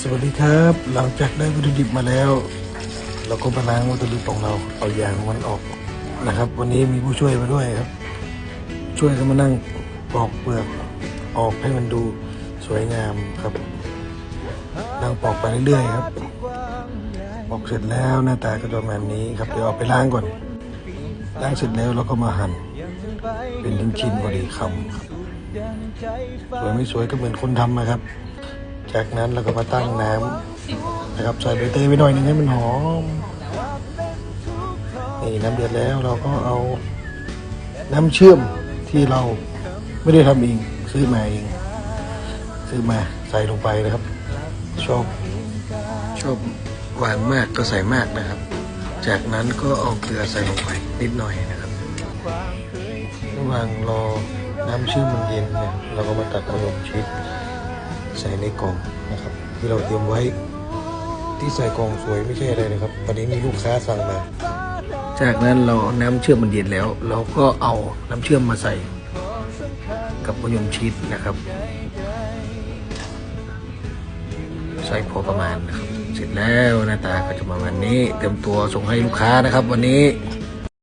สวัสดีครับ หลังจากได้วัตถุดิบมาแล้ว เราก็มาล้างวัตถุดิบของเราเอายางมันออกนะครับ วันนี้มีผู้ช่วยมาด้วยครับ ช่วยกันมานั่งปอกเปลือกออกให้มันดูสวยงามครับนั่งปอกไปเรื่อยๆครับปอกเสร็จแล้วหน้าตาก็จะประมาณนี้ครับเดี๋ยวเอาไปล้างก่อนล้างเสร็จแล้วเราก็มาหั่นเป็นชิ้นๆพอดีคำครับสวยไม่สวยก็เหมือนคนทำนะครับ จากนั้นเราก็มาตั้งน้ำนะครับใส่ใบเตยไปหน่อยนึงให้มันหอมนี่น้ำเดือดแล้วเราก็เอาน้ำเชื่อมที่เราไม่ได้ทำเองซื้อมาเองซื้อมาใส่ลงไปนะครับ ชอบชอบหวานมากก็ใส่มากนะครับ จากนั้นก็เอาเกลือใส่ลงไปนิดหน่อยนะครับระหว่างรอน้ำเชื่อมมันเย็นเนี่ยเราก็มาตัดขนมชีส ใส่ในกล่องนะครับ ที่เราเตรียมไว้ที่ใส่กล่องสวยไม่ใช่อะไรนะครับวันนี้มีลูกค้าสั่งมา จากนั้นเราน้ำเชื่อมมันเย็นแล้ว เราก็เอาน้ำเชื่อมมาใส่กับมะยมชีสนะครับ ใส่พอประมาณนะครับ เสร็จแล้วหน้าตาก็จะประมาณนี้ เตรียมตัวส่งให้ลูกค้านะครับ วันนี้